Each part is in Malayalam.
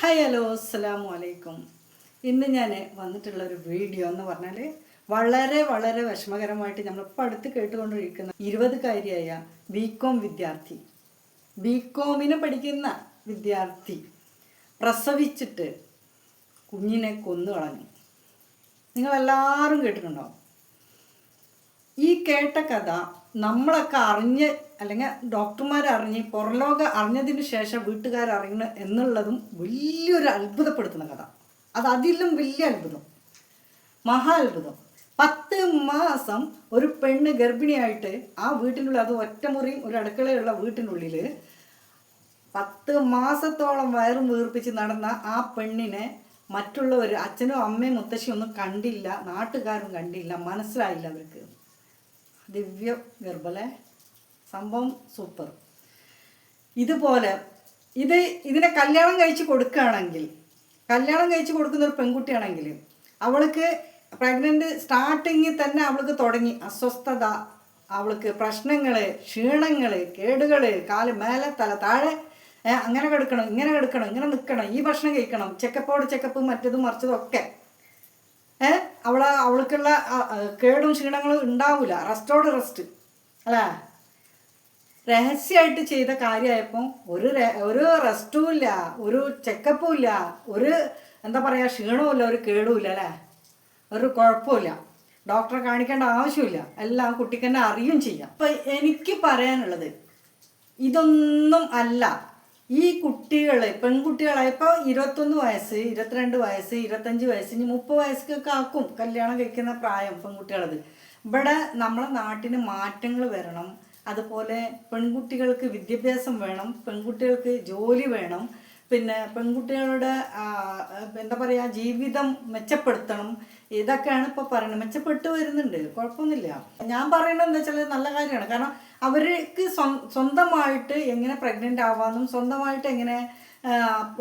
ഹായ് ഹലോ അസ്സലാമു അലൈക്കും ഇന്ന് ഞാൻ വന്നിട്ടുള്ള ഒരു വീഡിയോ എന്ന് പറഞ്ഞാൽ വളരെ വളരെ വിഷമകരമായിട്ട് നമ്മളിപ്പോൾ അടുത്ത് കേട്ടുകൊണ്ടിരിക്കുന്ന ഇരുപതുകാരിയായ ബി കോം വിദ്യാർത്ഥി. ബി കോമിന് പഠിക്കുന്ന വിദ്യാർത്ഥി പ്രസവിച്ചിട്ട് കുഞ്ഞിനെ കൊന്നു കളഞ്ഞു നിങ്ങളെല്ലാവരും കേട്ടിട്ടുണ്ടാവും. ഈ കേട്ട കഥ നമ്മളൊക്കെ അറിഞ്ഞ് അല്ലെങ്കിൽ ഡോക്ടർമാർ അറിഞ്ഞ് പുറലോകം അറിഞ്ഞതിന് ശേഷം വീട്ടുകാർ അറിയണ എന്നുള്ളതും വലിയൊരു അത്ഭുതപ്പെടുത്തുന്ന കഥ. അത് അതിലും വലിയ അത്ഭുതം. മഹാ അത്ഭുതം. പത്ത് മാസം ഒരു പെണ്ണ് ഗർഭിണിയായിട്ട് ആ വീട്ടിനുള്ളിൽ അത് ഒറ്റമുറിയും ഒരു അടുക്കളയുള്ള വീട്ടിനുള്ളിൽ പത്ത് മാസത്തോളം വയറും വീർപ്പിച്ച് നടന്ന ആ പെണ്ണിനെ മറ്റുള്ളവർ അച്ഛനും അമ്മയും മുത്തശ്ശിയൊന്നും കണ്ടില്ല നാട്ടുകാരും കണ്ടില്ല മനസ്സിലായില്ല അവർക്ക്. ദിവ്യ ഗർഭലെ. സംഭവം സൂപ്പർ. ഇതുപോലെ ഇത് ഇതിനെ കല്യാണം കഴിച്ച് കൊടുക്കുകയാണെങ്കിൽ കല്യാണം കഴിച്ച് കൊടുക്കുന്ന ഒരു പെൺകുട്ടിയാണെങ്കിൽ അവൾക്ക് പ്രഗ്നന്റ് സ്റ്റാർട്ടിങ്ങിൽ തന്നെ അവൾക്ക് തുടങ്ങി. അസ്വസ്ഥത അവൾക്ക് പ്രശ്നങ്ങൾ ക്ഷീണങ്ങൾ കേടുകൾ കാൽ മേലെ തല താഴെ അങ്ങനെ കിടക്കണം ഇങ്ങനെ കിടക്കണം ഇങ്ങനെ നിൽക്കണം ഈ ഭക്ഷണം കഴിക്കണം ചെക്കപ്പോട് ചെക്കപ്പ് മറ്റതും മറിച്ചതും ഒക്കെ. ഏ? അവളെ അവൾക്കുള്ള കേടും ക്ഷീണങ്ങളും ഉണ്ടാവില്ല റെസ്റ്റോട് റെസ്റ്റ് അല്ലേ? രഹസ്യമായിട്ട് ചെയ്ത കാര്യമായപ്പോൾ ഒരു ഒരു റെസ്റ്റും ഇല്ല ഒരു ചെക്കപ്പും ഇല്ല ഒരു എന്താ പറയുക ക്ഷീണവും ഇല്ല ഒരു കേടുമില്ല അല്ലേ? ഒരു കുഴപ്പമില്ല ഡോക്ടറെ കാണിക്കേണ്ട ആവശ്യമില്ല എല്ലാം കുട്ടിക്ക് തന്നെ അറിയും ചെയ്യാം. അപ്പം എനിക്ക് പറയാനുള്ളത് ഇതൊന്നും അല്ല. ഈ കുട്ടികൾ പെൺകുട്ടികളെ ഇപ്പോൾ ഇരുപത്തൊന്ന് വയസ്സ് ഇരുപത്തിരണ്ട് വയസ്സ് ഇരുപത്തഞ്ച് വയസ്സ് ഇനി മുപ്പത് വയസ്സൊക്കെ ആക്കും കല്യാണം കഴിക്കുന്ന പ്രായം പെൺകുട്ടികളത്. ഇവിടെ നമ്മളെ നാട്ടിന് മാറ്റങ്ങൾ വരണം. അതുപോലെ പെൺകുട്ടികൾക്ക് വിദ്യാഭ്യാസം വേണം പെൺകുട്ടികൾക്ക് ജോലി വേണം. പിന്നെ പെൺകുട്ടികളുടെ എന്താ പറയുക ജീവിതം മെച്ചപ്പെടുത്തണം. ഇതൊക്കെയാണ് ഇപ്പോൾ പറയുന്നത്. മെച്ചപ്പെട്ടു വരുന്നുണ്ട്. കുഴപ്പമൊന്നുമില്ല. ഞാൻ പറയുന്നത് എന്താ വെച്ചാൽ നല്ല കാര്യമാണ്. കാരണം അവർക്ക് സ്വന്തമായിട്ട് എങ്ങനെ പ്രഗ്നന്റ് ആവാമെന്നും സ്വന്തമായിട്ട് എങ്ങനെ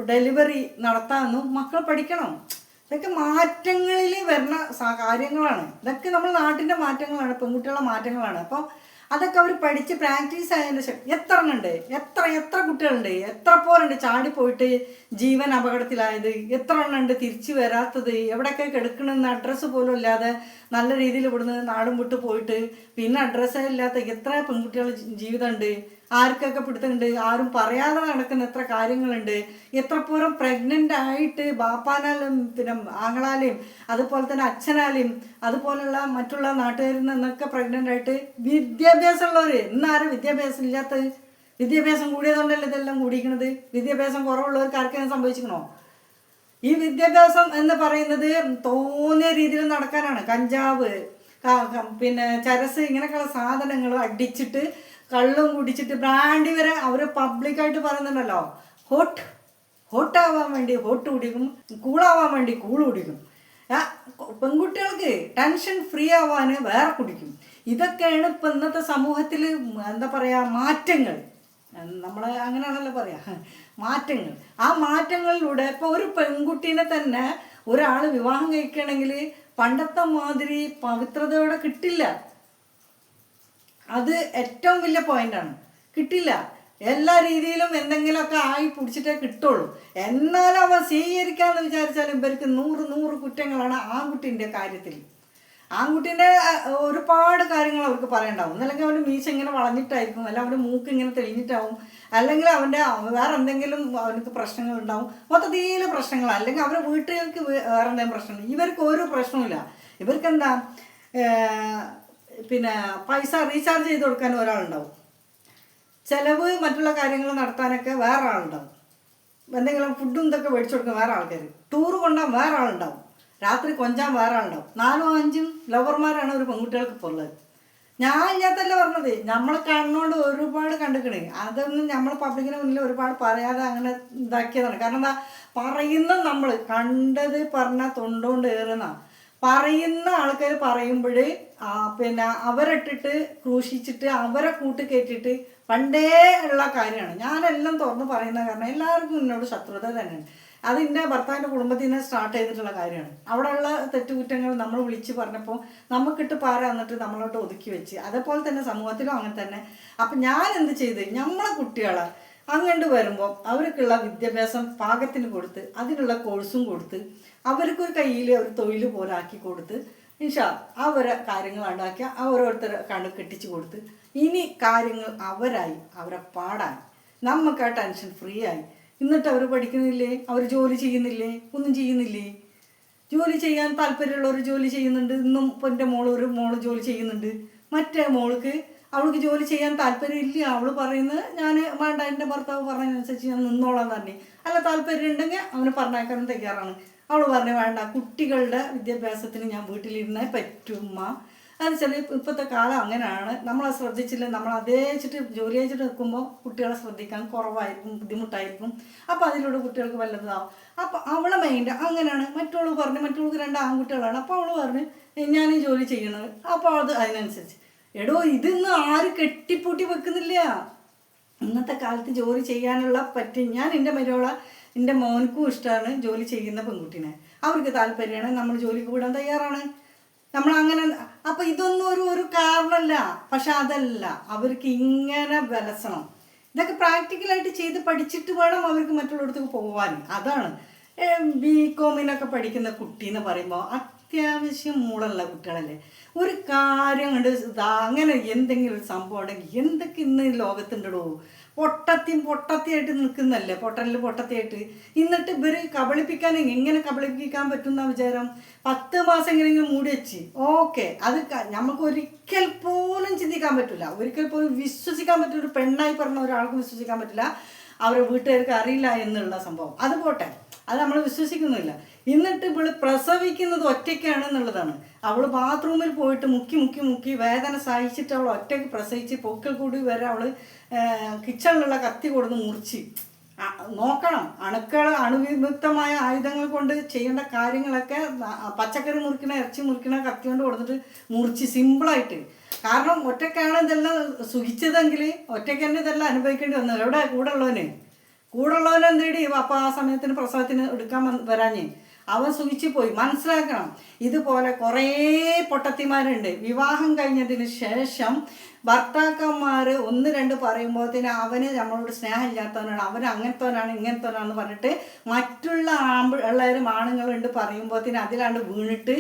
ഡെലിവറി നടത്താമെന്നും മക്കൾ പഠിക്കണം. ഇതൊക്കെ മാറ്റങ്ങളിൽ വരുന്ന കാര്യങ്ങളാണ്. ഇതൊക്കെ നമ്മൾ നാട്ടിന്റെ മാറ്റങ്ങളാണ്. പെൺകുട്ടികളുടെ മാറ്റങ്ങളാണ്. അപ്പോൾ അതൊക്കെ അവർ പഠിച്ച് പ്രാക്ടീസ് ആയതിന്റെ ശേഷം എത്ര എണ്ണുണ്ട് എത്ര എത്ര കുട്ടികളുണ്ട്? എത്ര പോലുണ്ട് ചാടിപ്പോയിട്ട് ജീവൻ അപകടത്തിലായത്? എത്ര എണ്ണുണ്ട് തിരിച്ചു വരാത്തത്? എവിടെയൊക്കെ കിടക്കണമെന്ന് അഡ്രസ്സ് പോലും ഇല്ലാതെ നല്ല രീതിയിൽ ഇവിടുന്ന് നാടും വിട്ട് പോയിട്ട് പിന്നെ അഡ്രസ്സേ ഇല്ലാത്ത എത്ര പെൺകുട്ടികളുടെ ജീവിതമുണ്ട്? ആർക്കൊക്കെ പിടുത്തമുണ്ട്? ആരും പറയാതെ നടക്കുന്ന എത്ര കാര്യങ്ങളുണ്ട്? എത്രപൂരം പ്രഗ്നന്റ് ആയിട്ട് ബാപ്പാനാലും പിന്നെ ആങ്ങളാലെയും അതുപോലെ തന്നെ അച്ഛനാലെയും അതുപോലുള്ള മറ്റുള്ള നാട്ടുകാരിൽ നിന്നൊക്കെ പ്രഗ്നന്റ് ആയിട്ട് വിദ്യാഭ്യാസം ഉള്ളവർ ഇന്നാരും വിദ്യാഭ്യാസം ഇല്ലാത്തത്? വിദ്യാഭ്യാസം കൂടിയതുകൊണ്ടല്ലേ ഇതെല്ലാം കൂടിയിരിക്കുന്നത്? വിദ്യാഭ്യാസം കുറവുള്ളവർക്ക് ആർക്കെങ്കിലും സംഭവിച്ചിക്കണോ ഈ വിദ്യാഭ്യാസം എന്ന് പറയുന്നത് തോന്നിയ രീതിയിൽ നടക്കാനാണ്. കഞ്ചാവ് പിന്നെ ചരസ് ഇങ്ങനെയൊക്കെയുള്ള സാധനങ്ങൾ അടിച്ചിട്ട് കള്ളും കുടിച്ചിട്ട് ബ്രാൻഡി വരെ അവർ പബ്ലിക്കായിട്ട് പറയുന്നുണ്ടല്ലോ. ഹോട്ട് ഹോട്ടാവാൻ വേണ്ടി ഹോട്ട് കുടിക്കും കൂളാവാൻ വേണ്ടി കൂൾ കുടിക്കും. പെൺകുട്ടികൾക്ക് ടെൻഷൻ ഫ്രീ ആവാൻ വേറെ കുടിക്കും. ഇതൊക്കെയാണ് ഇപ്പം ഇന്നത്തെ സമൂഹത്തിൽ എന്താ പറയുക മാറ്റങ്ങൾ. നമ്മൾ അങ്ങനെയാണല്ലോ പറയാ മാറ്റങ്ങൾ. ആ മാറ്റങ്ങളിലൂടെ ഇപ്പോൾ ഒരു പെൺകുട്ടീനെ തന്നെ ഒരാൾ വിവാഹം കഴിക്കണമെങ്കിൽ പണ്ടത്തെ മാതിരി പവിത്രതയോടെ കിട്ടില്ല. അത് ഏറ്റവും വലിയ പോയിന്റാണ് കിട്ടില്ല. എല്ലാ രീതിയിലും എന്തെങ്കിലുമൊക്കെ ആയി പിടിച്ചിട്ടേ കിട്ടുള്ളൂ. എന്നാലും അവ സ്വീകരിക്കാമെന്ന് വിചാരിച്ചാലും ഇവർക്ക് നൂറ് നൂറ് കുറ്റങ്ങളാണ് ആൺകുട്ടീന്റെ കാര്യത്തിൽ. ആൺകുട്ടീന്റെ ഒരുപാട് കാര്യങ്ങൾ അവർക്ക് പറയണ്ടാവും. അല്ലെങ്കിൽ അവന്റെ മീശ ഇങ്ങനെ വളഞ്ഞിട്ടായിരിക്കും അല്ല അവന്റെ മൂക്ക് ഇങ്ങനെ തെളിഞ്ഞിട്ടാവും അല്ലെങ്കിൽ അവന്റെ വേറെ എന്തെങ്കിലും അവനക്ക് പ്രശ്നങ്ങൾ ഉണ്ടാവും. മൊത്തത്തിൽ പ്രശ്നങ്ങൾ. അല്ലെങ്കിൽ അവരുടെ വീട്ടുകാർക്ക് വേറെ എന്തെങ്കിലും പ്രശ്നം ഇവർക്ക് ഒരു പ്രശ്നവുമില്ല. ഇവർക്ക് എന്താ പിന്നെ പൈസ റീചാർജ് ചെയ്ത് കൊടുക്കാൻ ഒരാളുണ്ടാവും. ചിലവ് മറ്റുള്ള കാര്യങ്ങൾ നടത്താനൊക്കെ വേറെ ആളുണ്ടാവും എന്തെങ്കിലും ഫുഡും ഇതൊക്കെ മേടിച്ചു കൊടുക്കാൻ വേറെ ആൾക്കാർ ടൂർ കൊണ്ടാൽ വേറെ ആളുണ്ടാവും രാത്രി കൊഞ്ചാൻ വേറെ ആളുണ്ടാവും നാലും അഞ്ചും ലവർമാരാണ് ഒരു പെൺകുട്ടികൾക്ക് ഇപ്പോൾ ഉള്ളത്. ഞാൻ ഇല്ലാത്തല്ല പറഞ്ഞത്. നമ്മളെ കണ്ണുകൊണ്ട് ഒരുപാട് കണ്ടിക്കണേ. അതൊന്നും നമ്മൾ പബ്ലിക്കിന് മുന്നിൽ ഒരുപാട് പറയാതെ അങ്ങനെ ഇതാക്കിയതാണ്. കാരണം എന്താ? പറയുന്ന നമ്മൾ കണ്ടത് പറഞ്ഞാൽ തൊണ്ടുകൊണ്ട് ഏറുന്ന പറയുന്ന ആൾക്കാർ പറയുമ്പോൾ പിന്നെ അവരിട്ടിട്ട് ക്രൂശിച്ചിട്ട് അവരെ കൂട്ട് കയറ്റിയിട്ട് പണ്ടേ ഉള്ള കാര്യമാണ്. ഞാനെല്ലാം തുറന്ന് പറയുന്ന കാരണം എല്ലാവർക്കും എന്നോട് ശത്രുത തന്നെയാണ്. അത് എന്റെ ഭർത്താവിന്റെ കുടുംബത്തിൽ നിന്ന് സ്റ്റാർട്ട് ചെയ്തിട്ടുള്ള കാര്യമാണ്. അവിടെയുള്ള തെറ്റുകുറ്റങ്ങൾ നമ്മൾ വിളിച്ച് പറഞ്ഞപ്പോൾ നമുക്കിട്ട് പാര എന്നിട്ട് നമ്മളോട്ട് ഒതുക്കി വെച്ച്. അതേപോലെ തന്നെ സമൂഹത്തിലും അങ്ങനെ തന്നെ. അപ്പം ഞാൻ എന്ത് ചെയ്ത്? നമ്മളെ കുട്ടികളെ അങ്ങോട്ട് വരുമ്പോൾ അവർക്കുള്ള വിദ്യാഭ്യാസം പാകത്തിന് കൊടുത്ത് അതിനുള്ള കോഴ്സും കൊടുത്ത് അവർക്കൊരു കയ്യിൽ ഒരു തൊഴിൽ പോലെ ആക്കി കൊടുത്ത് ഇൻഷാ അവരെ കാര്യങ്ങൾ ഉണ്ടാക്കി അവരോരുത്തർ കണ്ട് കെട്ടിച്ചു കൊടുത്ത് ഇനി കാര്യങ്ങൾ അവരായി അവരെ പാടാൻ നമുക്ക് ആ ടെൻഷൻ ഫ്രീ ആയി. എന്നിട്ട് അവർ പഠിക്കുന്നില്ലേ? അവർ ജോലി ചെയ്യുന്നില്ലേ? ഒന്നും ചെയ്യുന്നില്ലേ? ജോലി ചെയ്യാൻ താല്പര്യമുള്ളവർ ജോലി ചെയ്യുന്നുണ്ട്. ഇന്നും എന്റെ മോൾ ഒരു മോൾ ജോലി ചെയ്യുന്നുണ്ട്. മറ്റേ മോൾക്ക് അവൾക്ക് ജോലി ചെയ്യാൻ താല്പര്യമില്ല. അവൾ പറയുന്നത് ഞാൻ വേണ്ട എന്റെ ഭർത്താവ് പറഞ്ഞതനുസരിച്ച് ഞാൻ നിന്നോളാം തന്നെ അല്ല താല്പര്യം ഉണ്ടെങ്കിൽ അവന് പറഞ്ഞേക്കാനും തയ്യാറാണ്. അവൾ പറഞ്ഞു വേണ്ട കുട്ടികളുടെ വിദ്യാഭ്യാസത്തിന് ഞാൻ വീട്ടിലിരുന്നേ പറ്റുമ്മ അത് ചില ഇപ്പോഴത്തെ കാലം അങ്ങനെയാണ്. നമ്മളെ ശ്രദ്ധിച്ചില്ല. നമ്മൾ അതേ വെച്ചിട്ട് ജോലി അയച്ചിട്ട് നിൽക്കുമ്പോൾ കുട്ടികളെ ശ്രദ്ധിക്കാൻ കുറവായിരിക്കും ബുദ്ധിമുട്ടായിരിക്കും. അപ്പോൾ അതിലൂടെ കുട്ടികൾക്ക് വല്ലതാവും അപ്പോൾ അവളെ മൈൻഡ് അങ്ങനെയാണ്. മറ്റുള്ളവർ പറഞ്ഞു മറ്റുള്ളവർക്ക് രണ്ട് ആൺകുട്ടികളാണ്. അപ്പോൾ അവൾ പറഞ്ഞു ഞാൻ ജോലി ചെയ്യണത്. അപ്പോൾ അത് അതിനനുസരിച്ച്. എടോ ഇതൊന്നും ആരും കെട്ടിപ്പൂട്ടി വെക്കുന്നില്ല? ഇന്നത്തെ കാലത്ത് ജോലി ചെയ്യാനുള്ള പറ്റി ഞാൻ എന്റെ മരോള എന്റെ മോനക്കും ഇഷ്ടമാണ് ജോലി ചെയ്യുന്ന പെൺകുട്ടീനെ. അവർക്ക് താല്പര്യമാണ് നമ്മൾ ജോലിക്ക് വിടാൻ തയ്യാറാണ്. നമ്മൾ അങ്ങനെ അപ്പം ഇതൊന്നും ഒരു ഒരു കാരണമല്ല. പക്ഷെ അതല്ല അവർക്ക് ഇങ്ങനെ വിലസണം. ഇതൊക്കെ പ്രാക്ടിക്കലായിട്ട് ചെയ്ത് പഠിച്ചിട്ട് വേണം അവർക്ക് മറ്റുള്ളിടത്തേക്ക് പോകാൻ. അതാണ് ബി കോമിനൊക്കെ പഠിക്കുന്ന കുട്ടി എന്ന് പറയുമ്പോൾ അത്യാവശ്യം മൂളുള്ള കുട്ടികളല്ലേ? ഒരു കാര്യം കണ്ട് അങ്ങനെ എന്തെങ്കിലും ഒരു സംഭവം ഉണ്ടെങ്കിൽ എന്തൊക്കെ ഇന്ന് ലോകത്തുണ്ടോ പൊട്ടത്തിയും പൊട്ടത്തിയായിട്ട് നിൽക്കുന്നല്ലേ പൊട്ടലിൽ പൊട്ടത്തിയായിട്ട്. എന്നിട്ട് ഇവർ കബളിപ്പിക്കാൻ എങ്ങനെ കബളിപ്പിക്കാൻ പറ്റുന്ന വിചാരം? പത്ത് മാസം എങ്ങനെയെങ്കിലും മൂടി വെച്ച്. ഓക്കെ അത് നമുക്ക് ഒരിക്കൽ പോലും ചിന്തിക്കാൻ പറ്റില്ല. ഒരിക്കൽ പോലും വിശ്വസിക്കാൻ പറ്റില്ല. ഒരു പെണ്ണായി പറഞ്ഞ ഒരാൾക്ക് വിശ്വസിക്കാൻ പറ്റില്ല. അവരെ വീട്ടുകാർക്ക് അറിയില്ല എന്നുള്ള സംഭവം. അത് പോട്ടെ. അത് നമ്മൾ വിശ്വസിക്കുന്നില്ല എന്നിട്ട് ഇവൾ പ്രസവിക്കുന്നത് ഒറ്റയ്ക്കാണെന്നുള്ളതാണ്. അവൾ ബാത്റൂമിൽ പോയിട്ട് മുക്കി മുക്കി മുക്കി വേദന സഹിച്ചിട്ട് അവൾ ഒറ്റയ്ക്ക് പ്രസവിച്ച് പൊക്കൽ കൂടി വരെ അവൾ കിച്ചണിലുള്ള കത്തി കൊടുന്ന് മുറിച്ച്. നോക്കണം. അണുക്കൾ അണുവിമുക്തമായ ആയുധങ്ങൾ കൊണ്ട് ചെയ്യേണ്ട കാര്യങ്ങളൊക്കെ പച്ചക്കറി മുറിക്കണ ഇറച്ചി മുറിക്കണ കത്തി കൊണ്ട് കൊടുത്തിട്ട് മുറിച്ച് സിമ്പിളായിട്ട്. കാരണം ഒറ്റയ്ക്കാണ് ഇതെല്ലാം സുഖിച്ചതെങ്കിൽ ഒറ്റയ്ക്ക് തന്നെ ഇതെല്ലാം അനുഭവിക്കേണ്ടി വന്നത് എവിടെ? കൂടെ ഉള്ളവന്. കൂടെ ഉള്ളവനെന്തേടി അപ്പം ആ സമയത്തിന് പ്രസവത്തിന് എടുക്കാൻ വരാഞ്ഞേ. അവൻ സുഖിച്ചു പോയി. മനസ്സിലാക്കണം. ഇതുപോലെ കുറേ പൊട്ടത്തിമാരുണ്ട്. വിവാഹം കഴിഞ്ഞതിന് ശേഷം ഭർത്താക്കന്മാർ ഒന്ന് രണ്ട് പറയുമ്പോഴത്തേന് അവന് നമ്മളോട് സ്നേഹമില്ലാത്തവനാണ് അവൻ അങ്ങനത്തവനാണ് ഇങ്ങനത്തവനാണെന്ന് പറഞ്ഞിട്ട് മറ്റുള്ള ആമ്പിള്ളേരും ആണുങ്ങളുണ്ട് പറയുമ്പോഴത്തേന് അതിലാണ്ട് വീണിട്ട്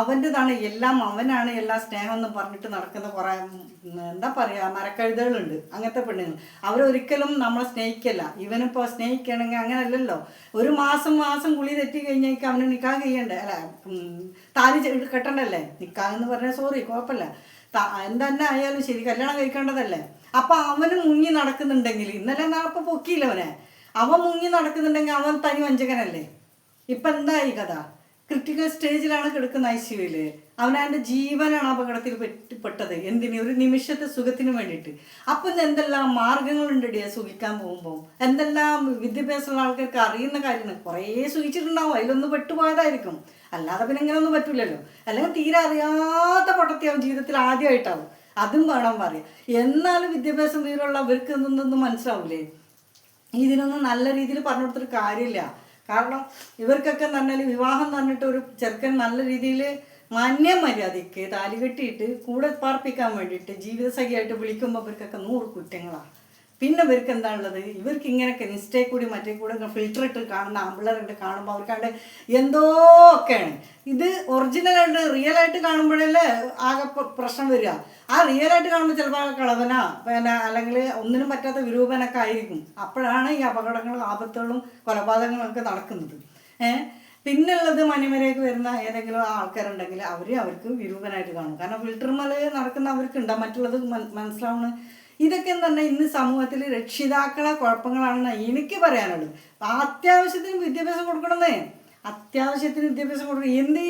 അവന്റെതാണ് എല്ലാം അവനാണ് എല്ലാം സ്നേഹം എന്ന് പറഞ്ഞിട്ട് നടക്കുന്ന കുറേ എന്താ പറയുക മരക്കഴുതകളുണ്ട് അങ്ങനത്തെ പെണ്ണുങ്ങൾ. അവരൊരിക്കലും നമ്മളെ സ്നേഹിക്കല്ല. ഇവനിപ്പോൾ സ്നേഹിക്കണമെങ്കിൽ അങ്ങനെയല്ലല്ലോ ഒരു മാസം മാസം കുളി തെറ്റി കഴിഞ്ഞേക്ക് അവന് നിക്കാ ചെയ്യണ്ടേ? അല്ല താലി കെട്ടണ്ടല്ലേ? നിക്കാ എന്ന് പറഞ്ഞാൽ സോറി കുഴപ്പമില്ല. എന്തെന്നെ ആയാലും ശരി കല്യാണം കഴിക്കേണ്ടതല്ലേ? അപ്പൊ അവന് മുങ്ങി നടക്കുന്നുണ്ടെങ്കിൽ ഇന്നലെ നാളെ പൊക്കിയില്ല അവനെ? അവൻ മുങ്ങി നടക്കുന്നുണ്ടെങ്കിൽ അവൻ തനി വഞ്ചകനല്ലേ? ഇപ്പൊ എന്തായി കഥ? ക്രിട്ടിക്കൽ സ്റ്റേജിലാണ് കിടക്കുന്ന ഐ സിയുയിൽ അവനവന്റെ ജീവനാണ് അപകടത്തിൽ പെട്ട് പെട്ടത്. എന്തിന്? ഒരു നിമിഷത്തെ സുഖത്തിന് വേണ്ടിയിട്ട്. അപ്പം എന്തെല്ലാം മാർഗങ്ങളുണ്ടടിയാ സുഖിക്കാൻ പോകുമ്പോൾ എന്തെല്ലാം വിദ്യാഭ്യാസമുള്ള ആൾക്കാർക്ക് അറിയുന്ന കാര്യങ്ങൾ? കുറേ സുഖിച്ചിട്ടുണ്ടാവും. അതിലൊന്ന് പെട്ടുപോയതായിരിക്കും. അല്ലാതെ പിന്നെ ഇങ്ങനെയൊന്നും പറ്റൂലല്ലോ. അല്ലെങ്കിൽ തീരെ അറിയാത്ത പൊട്ടത്തിയാവും ജീവിതത്തിൽ ആദ്യമായിട്ടാവും. അതും വേണം പറയാം എന്നാലും വിദ്യാഭ്യാസം വീരുള്ള അവർക്ക് എന്തൊന്നും മനസ്സിലാവൂലേ? ഇതിനൊന്നും നല്ല രീതിയിൽ പറഞ്ഞു കൊടുത്തിട്ട് കാര്യമില്ല. കാരണം ഇവർക്കൊക്കെ തന്നെ വിവാഹം പറഞ്ഞിട്ട് ഒരു ചെറുക്കൻ നല്ല രീതിയിൽ മാന്യ മര്യാദയ്ക്ക് താലി കെട്ടിയിട്ട് കൂടെ പാർപ്പിക്കാൻ വേണ്ടിയിട്ട് ജീവിതസഖിയായിട്ട് വിളിക്കുമ്പോൾ ഇവർക്കൊക്കെ നൂറ് കുറ്റങ്ങളാണ് പിന്നെ ഇവർക്ക് എന്താണുള്ളത്? ഇവർക്ക് ഇങ്ങനെ ഇൻസ്റ്റേ കൂടി മറ്റേ കൂടെ ഫിൽറ്റർ ഇട്ട് കാണുന്ന ആമ്പിള്ളേരുണ്ട് കാണുമ്പോൾ അവർക്കാണ്ട് എന്തോ ഒക്കെയാണ്. ഇത് ഒറിജിനലായിട്ട് റിയൽ ആയിട്ട് കാണുമ്പോഴല്ലേ ആകെ പ്രശ്നം വരിക. ആ റിയൽ ആയിട്ട് കാണുമ്പോൾ ചിലപ്പോൾ കളവനാ പിന്നെ അല്ലെങ്കിൽ ഒന്നിനും പറ്റാത്ത വിരൂപനൊക്കെ ആയിരിക്കും. അപ്പോഴാണ് ഈ അപകടങ്ങളും ആപത്തുകളും കൊലപാതകങ്ങളൊക്കെ നടക്കുന്നത്. ഏഹ് പിന്നുള്ളത് മണിമരയ്ക്ക് വരുന്ന ഏതെങ്കിലും ആൾക്കാരുണ്ടെങ്കിൽ അവർ അവർക്ക് വിരൂപനായിട്ട് കാണും. കാരണം ഫിൽറ്റർമൽ നടക്കുന്ന അവർക്കുണ്ടാവും മറ്റുള്ളത് മനസ്സിലാവുന്ന ഇതൊക്കെ എന്ന് പറഞ്ഞാൽ ഇന്ന് സമൂഹത്തിൽ രക്ഷിതാക്കളെ കുഴപ്പങ്ങളാണെന്ന് എനിക്ക് പറയാനുള്ളത്. അത്യാവശ്യത്തിന് വിദ്യാഭ്യാസം കൊടുക്കണമെന്നേ അത്യാവശ്യത്തിന് വിദ്യാഭ്യാസം കൊടുക്കണം. എന്ത്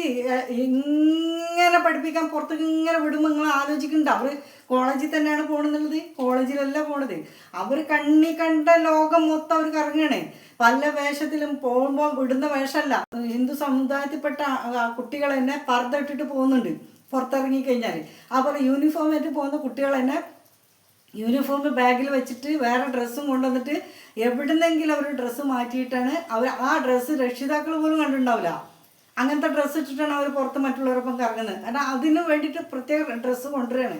ഇങ്ങനെ പഠിപ്പിക്കാൻ പുറത്തേക്ക് ഇങ്ങനെ വിടുമ്പോൾ നിങ്ങൾ ആലോചിക്കുന്നുണ്ട് അവർ കോളേജിൽ തന്നെയാണ് പോകണമെന്നുള്ളത് കോളേജിലല്ല പോണത്. അവർ കണ്ണി കണ്ട ലോകം മൊത്തം അവർ കറങ്ങണേ പല വേഷത്തിലും പോകുമ്പോൾ വിടുന്ന വേഷമല്ല. ഹിന്ദു സമുദായത്തിൽപ്പെട്ട കുട്ടികൾ തന്നെ പർദ്ദ ഇട്ടിട്ട് പോകുന്നുണ്ട്. പുറത്തിറങ്ങി കഴിഞ്ഞാൽ അതുപോലെ യൂണിഫോം ആയിട്ട് പോകുന്ന കുട്ടികൾ തന്നെ യൂണിഫോം ബാഗിൽ വെച്ചിട്ട് വേറെ ഡ്രസ്സും കൊണ്ടുവന്നിട്ട് എവിടുന്നെങ്കിലും അവർ ഡ്രസ്സ് മാറ്റിയിട്ടാണ് അവർ ആ ഡ്രസ്സ് രക്ഷിതാക്കൾ പോലും കണ്ടിട്ടുണ്ടാവില്ല. അങ്ങനത്തെ ഡ്രസ്സ് ഇട്ടിട്ടാണ് അവർ പുറത്ത് മറ്റുള്ളവരൊപ്പം കറങ്ങുന്നത്. കാരണം അതിന് വേണ്ടിയിട്ട് പ്രത്യേക ഡ്രസ്സ് കൊണ്ടുവരികയാണ്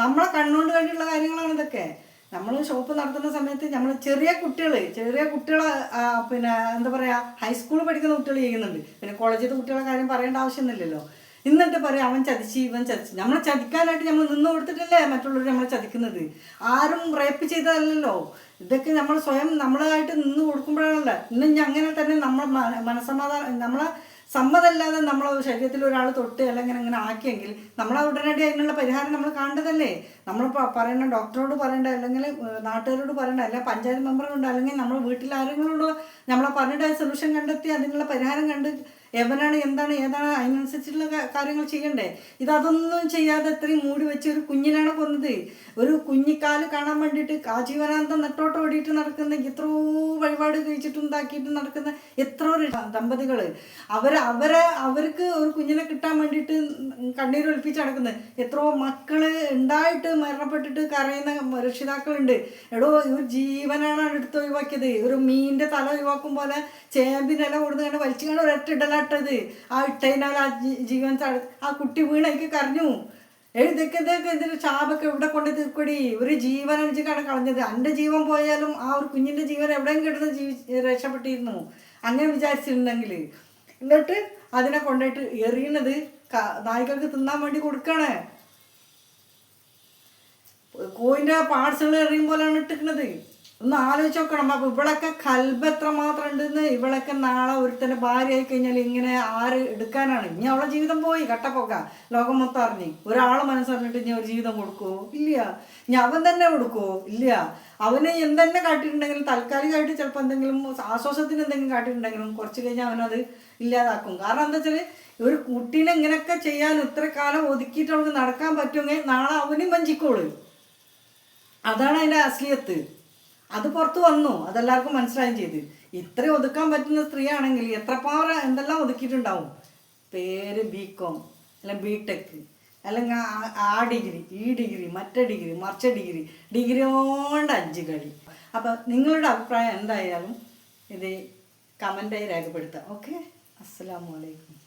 നമ്മളെ കണ്ണുകൊണ്ട് വേണ്ടിയുള്ള കാര്യങ്ങളാണ് ഇതൊക്കെ. നമ്മൾ ഷോപ്പ് നടത്തുന്ന സമയത്ത് നമ്മൾ ചെറിയ കുട്ടികൾ ചെറിയ കുട്ടികൾ പിന്നെ എന്താ പറയുക ഹൈസ്കൂളിൽ പഠിക്കുന്ന കുട്ടികൾ ചെയ്യുന്നുണ്ട്. പിന്നെ കോളേജിലെ കുട്ടികളുടെ കാര്യം പറയേണ്ട ആവശ്യമൊന്നുമില്ലല്ലോ. എന്നിട്ട് പറയാം അവൻ ചതിച്ച് ഇവൻ ചതിച്ച്. നമ്മളെ ചതിക്കാനായിട്ട് നമ്മൾ നിന്ന് കൊടുത്തിട്ടല്ലേ മറ്റുള്ളവർ നമ്മളെ ചതിക്കുന്നത്? ആരും റേപ്പ് ചെയ്തതല്ലല്ലോ. ഇതൊക്കെ നമ്മൾ സ്വയം നമ്മളായിട്ട് നിന്ന് കൊടുക്കുമ്പോഴാണല്ലോ. ഇന്ന് ഇനി അങ്ങനെ തന്നെ നമ്മൾ മനസ്സമാധാനം നമ്മളെ സമ്മതമല്ലാതെ നമ്മൾ ശരീരത്തിൽ ഒരാൾ തൊട്ട് അല്ലെങ്കിൽ അങ്ങനെ ആക്കിയെങ്കിൽ നമ്മൾ ഉടനടി അതിനുള്ള പരിഹാരം നമ്മൾ കാണേണ്ടതല്ലേ? നമ്മൾ പറയണ ഡോക്ടറോട് പറയണ്ട അല്ലെങ്കിൽ നാട്ടുകാരോട് പറയണ്ട അല്ലെങ്കിൽ പഞ്ചായത്ത് മെമ്പറുണ്ട് അല്ലെങ്കിൽ നമ്മൾ വീട്ടിലാരെങ്കിലും നമ്മളെ പറഞ്ഞിട്ട് സൊല്യൂഷൻ കണ്ടെത്തി അതിനുള്ള പരിഹാരം കണ്ട് എവനാണ് എന്താണ് ഏതാണ് അതിനനുസരിച്ചുള്ള കാ- കാര്യങ്ങൾ ചെയ്യണ്ടേ? ഇതൊന്നും ചെയ്യാതെ ഇത്രയും മൂടി വെച്ച് ഒരു കുഞ്ഞിനാണ് കൊന്നത്. ഒരു കുഞ്ഞിക്കാൽ കാണാൻ വേണ്ടിയിട്ട് ആജീവനാന്തം നെട്ടോട്ട് ഓടിയിട്ട് നടക്കുന്ന എത്രയോ വഴിപാട് കഴിച്ചിട്ടുണ്ടാക്കിയിട്ട് നടക്കുന്ന എത്രയോ ദമ്പതികൾ അവർ അവരെ അവർക്ക് ഒരു കുഞ്ഞിനെ കിട്ടാൻ വേണ്ടിയിട്ട് കണ്ണീരൊലിപ്പിച്ച് നടക്കുന്നത്. എത്രയോ മക്കൾ ഉണ്ടായിട്ട് മരണപ്പെട്ടിട്ട് കരയുന്ന രക്ഷിതാക്കളുണ്ട്. എടോ ഒരു ജീവനാണ് എടുത്ത് ഒഴിവാക്കിയത്. ഒരു മീനിന്റെ തല ഒഴിവാക്കും പോലെ ചേമ്പിനെല്ലാം കൊടുത്ത് കണ്ട് വലിച്ചു കണ്ട് ഒരൊറ്റ ഇടലാട്ടത് ആ ഇട്ടതിനാൽ ആ ജീവൻ ആ കുട്ടി വീണയ്ക്ക് കരഞ്ഞു. എഴുതൊക്കെ ഇതൊക്കെ എന്തൊരു ശാപൊക്കെ ഇവിടെ കൊണ്ട് തീർക്കടി. ഒരു ജീവൻ അനുജിക്കാണ് കളഞ്ഞത്. എന്റെ ജീവൻ പോയാലും ആ ഒരു കുഞ്ഞിന്റെ ജീവൻ എവിടെയും കിടന്ന് ജീവി രക്ഷപ്പെട്ടിരുന്നു. അങ്ങനെ വിചാരിച്ചിട്ടുണ്ടെങ്കിൽ എന്നിട്ട് അതിനെ കൊണ്ടുപോയിട്ട് എറിയണത് നായ്ക്കൾക്ക് തിന്നാൻ വേണ്ടി കൊടുക്കണേ. കോയിന്റെ പാർട്സുകൾ എറിയും പോലെയാണ് ഇട്ടിരിക്കുന്നത് ഒന്ന് ആലോചിച്ച് നോക്കണം. അപ്പൊ ഇവളൊക്കെ കൽബ് എത്ര മാത്രം ഉണ്ടെന്ന് ഇവളൊക്കെ നാളെ ഒരുത്തന്റെ ഭാര്യ ആയി കഴിഞ്ഞാൽ ഇങ്ങനെ ആര് എടുക്കാനാണ്? ഇനി അവളെ ജീവിതം പോയി കട്ടപ്പൊക്ക. ലോകം മൊത്തം അറിഞ്ഞ്. ഒരാൾ മനസ്സറിഞ്ഞിട്ട് ഇനി ഒരു ജീവിതം കൊടുക്കോ ഇല്ല. ഇനി അവൻ തന്നെ കൊടുക്കോ ഇല്ല. അവന് എന്തെന്നെ കാട്ടിയിട്ടുണ്ടെങ്കിലും താൽക്കാലികമായിട്ട് ചിലപ്പോൾ എന്തെങ്കിലും ആശ്വാസത്തിന് എന്തെങ്കിലും കാട്ടിയിട്ടുണ്ടെങ്കിലും കുറച്ച് കഴിഞ്ഞാൽ അവനത് ഇല്ലാതാക്കും. കാരണം എന്താ വെച്ചാൽ ഒരു കുട്ടീനെ ഇങ്ങനെയൊക്കെ ചെയ്യാൻ ഇത്ര കാലം ഒതുക്കിയിട്ട് അവൾക്ക് നടക്കാൻ പറ്റുമെങ്കിൽ നാളെ അവനും വഞ്ചിക്കോളൂ. അതാണ് അതിന്റെ അശ്ലീയത്ത് അത് പുറത്ത് വന്നു. അതെല്ലാവർക്കും മനസ്സിലായും ചെയ്ത്. ഇത്രയും ഒതുക്കാൻ പറ്റുന്ന സ്ത്രീയാണെങ്കിൽ എത്ര പാറ എന്തെല്ലാം ഒതുക്കിയിട്ടുണ്ടാവും? പേര് ബി കോം അല്ലെങ്കിൽ ബി ടെക് അല്ലെങ്കിൽ ആ- ഡിഗ്രി ഈ ഡിഗ്രി മറ്റേ ഡിഗ്രി മറിച്ച ഡിഗ്രി ഡിഗ്രി കൊണ്ട് അഞ്ച് കഴി. അപ്പം നിങ്ങളുടെ അഭിപ്രായം എന്തായാലും ഇത് കമന്റായി രേഖപ്പെടുത്താം ഓക്കെ അസ്സാം വലൈക്കും